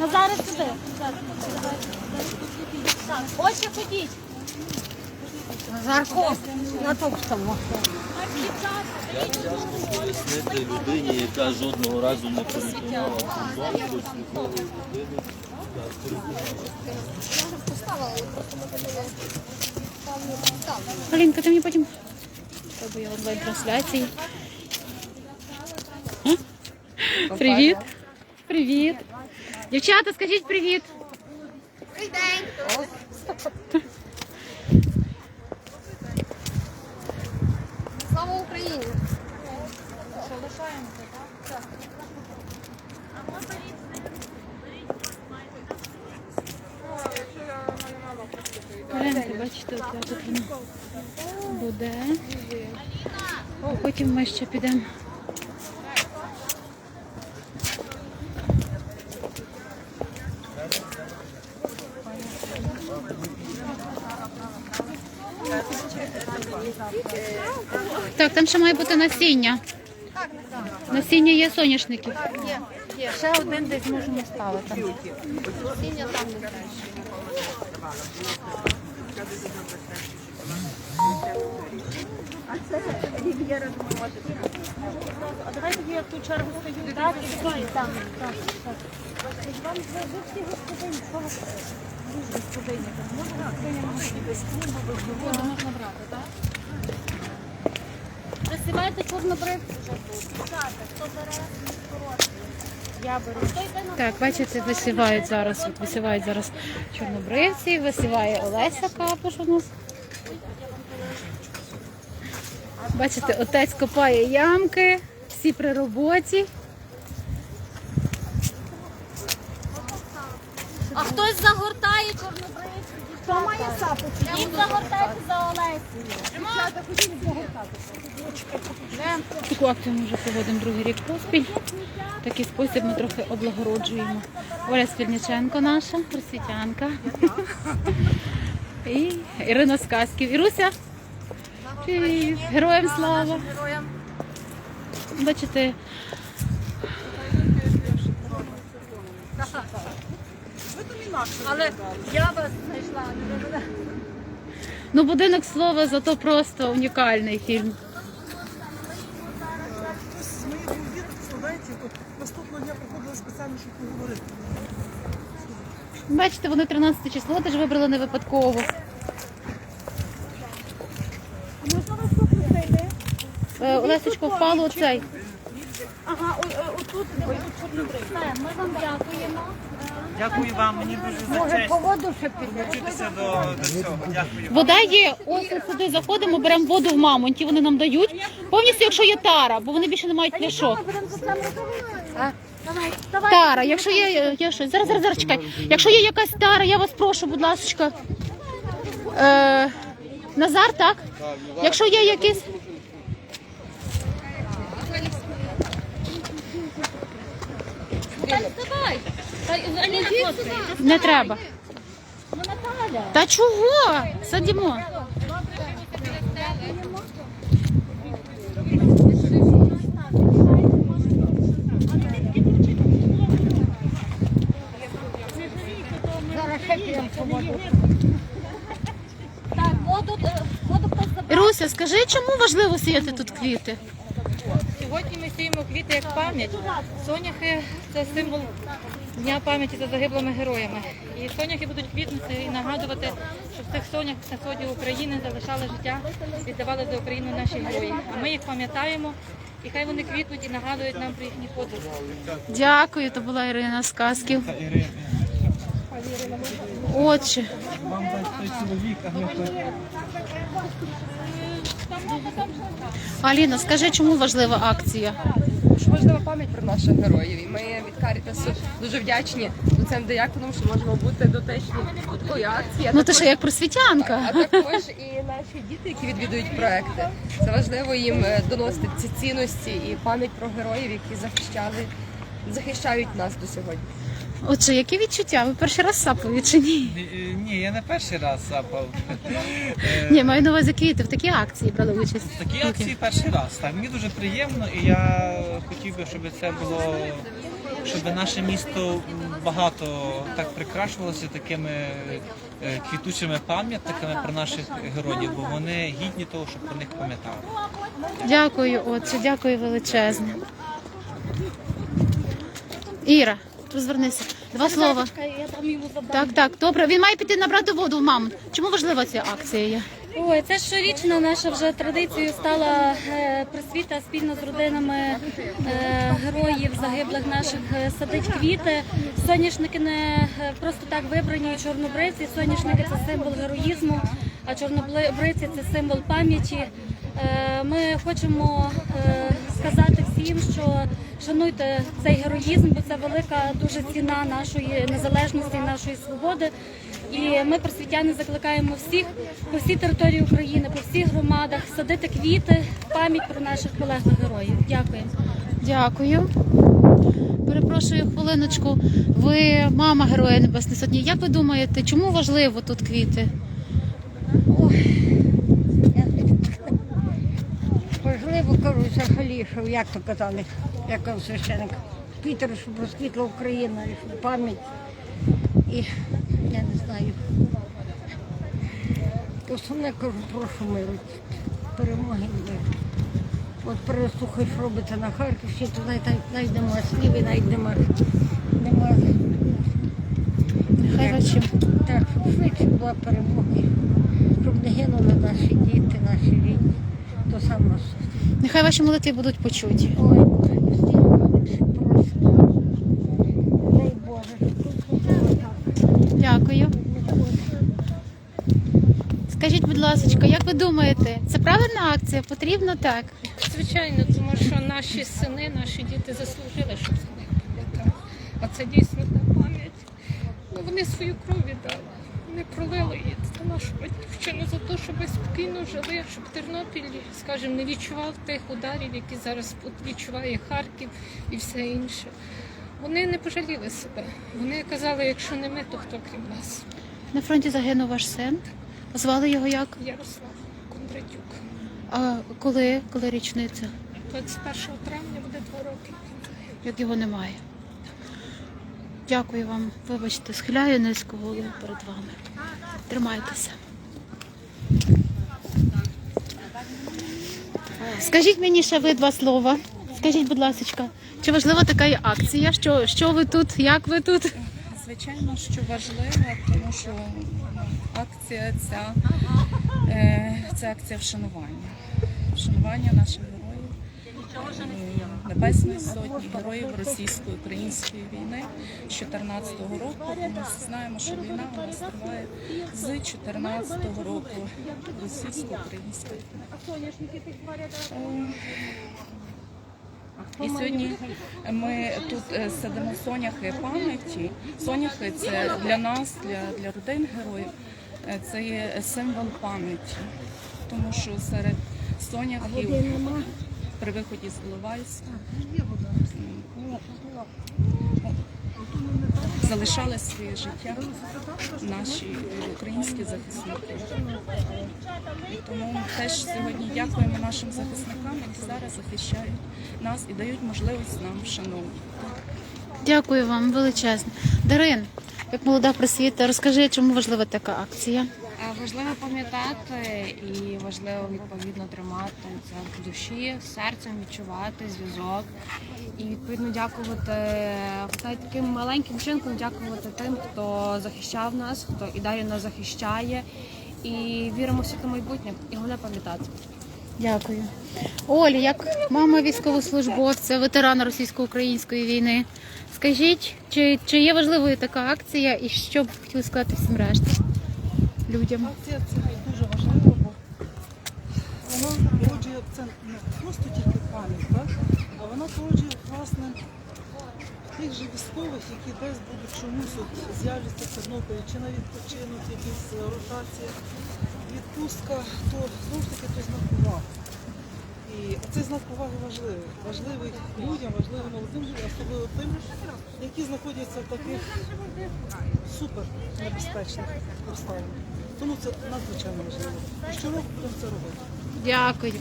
Назаре сюди. Так, Очі ходіть. Назарко, на товстому. Пояснити людині, яка жодного разу не переконала футбол до світлової людини. Галінка, ти мені потім Тобі я онлайн трансляції. Привіт. Привіт. Дівчата, скажіть привіт. Слава Україні! Гляньте, бачите, от так от воно буде. Потім ми ще підемо. Так, там ще має бути насіння. Насіння є соняшників. Ще один десь можемо ставити. Сіння там не. А давай тоді я в ту чергу стою. Так. Так, так. Вам ви всі господині, ж господині? Можна можна брати, так? Висіваєте чорнобривці тут. Хто бере? Я беру. Так, бачите, висівають зараз. От висівають зараз чорнобривці, висіває Олеся Капуш у нас. Бачите, отець копає ямки, всі при роботі. А хтось загортає чорнобривці. Хто загортайте за Олесію. Таку акцію ми вже проводимо другий рік поспіль. Такий спосіб ми трохи облагороджуємо. Оля Спільниченко наша, просвітянка. І Ірина Сказків. Іруся. Привіт. Героям слава. Бачите, Але я вас знайшла. ну будинок слова зато просто унікальний фільм. з моїх складається, то наступного дня приходили спеціально, щоб поговорити. Бачите, вони 13 число теж вибрали не випадково. Е, Олесечко, впало оцей. Ага, о- о- отут, де ви тут чорнобривці. Ми вам дякуємо. Дякую вам, мені дуже за честь воду ще піде. долучитися до, до цього. Дякую. Вода є, ось ось сюди заходимо, беремо воду в мамонті, вони нам дають. Повністю, якщо є тара, бо вони більше не мають пляшок. Тара, якщо є, є щось. Зараз, зараз, зараз чекай. Якщо є якась тара, я вас прошу, будь ласка. Е, Назар, так? Якщо є якісь. Давай. Не треба. ну Та чого? Садімо. Е. Іруся, скажи, чому важливо сіяти тут квіти? Сьогодні ми сіємо квіти як пам'ять. Соняхи це символ дня пам'яті за загиблими героями. І соняхи будуть квітнути і нагадувати, що в цих сонях на сході України залишали життя, віддавали за Україну наші герої. А ми їх пам'ятаємо, і хай вони квітнуть і нагадують нам про їхні подвиг. Дякую, то була Ірина з казків. Отче. Аліна, скажи, чому важлива акція? Важлива пам'ять про наших героїв. І ми від Карітасу дуже вдячні цим дияконам, що можемо бути дотичні до такої акції. А Ну ти також- що, як просвітянка? а також і наші діти, які відвідують проекти. Це важливо їм е, доносити ці цінності і пам'ять про героїв, які захищали, захищають нас до сьогодні. Отже, які відчуття? Ви перший раз сапали чи ні? Ні, Ні, я не перший раз сапав. Е, Ні, маю на увазі квіти. В такій акції брали участь. В такій акції перший раз. Так, мені дуже приємно, і я хотів би, щоб це було, щоб наше місто багато так прикрашувалося такими е, квітучими пам'ятниками про наших героїв, бо вони гідні того, щоб про них пам'ятали. Дякую, отче, дякую величезне. Іра, розвернися. Два слова. Я там йому. Так, так, добре. Він має піти набрати воду в маму. Чому важлива ця акція є? Ой, це щорічна наша вже традицією стала е, просвіта спільно з родинами е, героїв загиблих наших е, садить квіти. Соняшники не просто так вибрані і чорнобривці. Соняшники це символ героїзму, а чорнобривці це символ пам'яті. Ми хочемо сказати всім, що шануйте цей героїзм, бо це велика дуже ціна нашої незалежності, нашої свободи. І ми, просвітяни, закликаємо всіх по всій території України, по всіх громадах садити квіти в пам'ять про наших полеглих героїв. Дякую. Дякую. Перепрошую хвилиночку. Ви мама Героя Небесної Сотні. Як ви думаєте, чому важливо тут квіти? Важливо, кажу, взагалі, що як то казали, як он священик, Пітер, щоб розквітла Україна, і щоб пам'ять. І я не знаю. Основне кажу, прошу миру, перемоги миру. От переслухай, що робиться на Харківщині, то навіть навіть нема слів і навіть нема. нема. Нехай. Так, щоб швидше була перемога, щоб не гинули наші діти, наші рідні. То саме. Нехай ваші молитви будуть почуті. Ой. Дай Боже, було. Дякую. Скажіть, будь ласка, як ви думаєте, це правильна акція? Потрібно так? Звичайно, тому що наші сини, наші діти заслужили, щоб за них пам'ятали. А це дійсно та пам'ять. Ну, вони свою кров віддали. Вони пролили її за нашу батьківщину, за те, щоб ми спокійно жили, щоб Тернопіль, скажімо, не відчував тих ударів, які зараз відчуває Харків і все інше. Вони не пожаліли себе. Вони казали, якщо не ми, то хто крім нас? На фронті загинув ваш син. Звали його як? Ярослав Кондратюк. А коли? Коли річниця? 21 травня буде два роки. Як його немає. Дякую вам. Вибачте, схиляю низько голову перед вами. Тримайтеся. Скажіть мені ще ви два слова. Скажіть, будь ласка, чи важлива така акція? Що, що ви тут? Як ви тут? Звичайно, що важливо, тому що акція ця е, це акція вшанування. Вшанування е, Небесної Сотні, героїв російсько-української війни з 14-го року. Ми знаємо, що війна у нас триває з 14-го року російсько-української війни. Е, і сьогодні ми тут е, садимо соняхи пам'яті. Соняхи це для нас, для, для родин героїв, е, це є символ пам'яті, тому що серед соняхів при виході з Іловайська залишали своє життя наші українські захисники. І тому теж сьогодні дякуємо нашим захисникам, які зараз захищають нас і дають можливість нам вшановувати. Дякую вам величезне. Дарин, як молода просвіта, розкажи, чому важлива така акція? Важливо пам'ятати і важливо відповідно тримати це в душі, серцем відчувати зв'язок і відповідно дякувати та таким маленьким чинком дякувати тим, хто захищав нас, хто і далі нас захищає. І віримо в світле майбутнє і головне пам'ятати. Дякую. Олі, як мама військовослужбовця, ветерана російсько-української війни, скажіть, чи, чи є важливою така акція і що б хотіли сказати всім решті людям? Акція це дуже важливо, бо вона породжує це не просто тільки пам'ять, так? а вона породжує власне тих же військових, які десь будуть чомусь от з'являться в Тернополі, чи на відпочинок, якісь е, ротація, відпустка, то знову ж таки то знакова. І І цей знак поваги важливий. Важливий людям, важливий молодим людям, особливо тим, які знаходяться в таких супер небезпечних обставинах. Тому це надзвичайно важливо. І щороку будемо це робити. Дякую.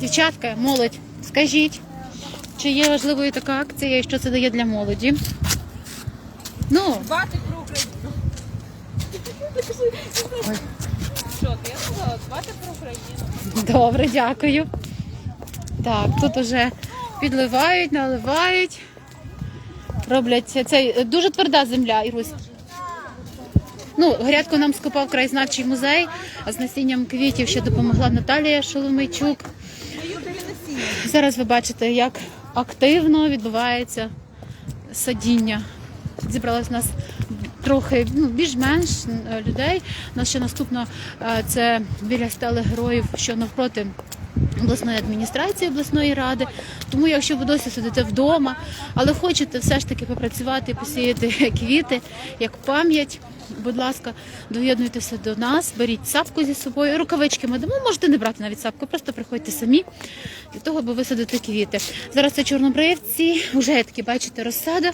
Дівчатка, молодь, скажіть, чи є важливою така акція і що це дає для молоді? Ну, Дбати про Україну. Що, ти я сказала, дбати про Україну. добре, дякую. Так, тут уже підливають, наливають. Роблять цей дуже тверда земля, Ірусь. Ну, грядку нам скопав краєзнавчий музей, з насінням квітів ще допомогла Наталія Шоломейчук. Зараз ви бачите, як активно відбувається садіння. Зібралось нас трохи ну, більш-менш людей. У нас ще наступно е, це біля стели героїв, що навпроти обласної адміністрації обласної ради. Тому, якщо ви досі сидите вдома, але хочете все ж таки попрацювати посіяти квіти як пам'ять. Будь ласка, доєднуйтеся до нас, беріть сапку зі собою, рукавички ми дамо, можете не брати навіть сапку, просто приходьте самі для того, аби висадити квіти. Зараз це чорнобривці, вже такі, бачите, розсада,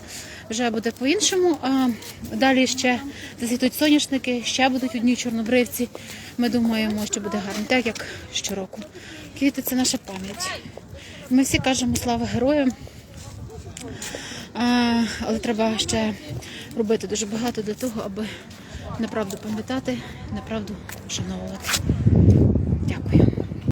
вже буде по-іншому. А далі ще засвітуть соняшники, ще будуть одні чорнобривці. Ми думаємо, що буде гарно, так як щороку. Квіти це наша пам'ять. Ми всі кажемо слава героям. Але треба ще робити дуже багато для того, аби направду пам'ятати, направду вшановувати. Дякую.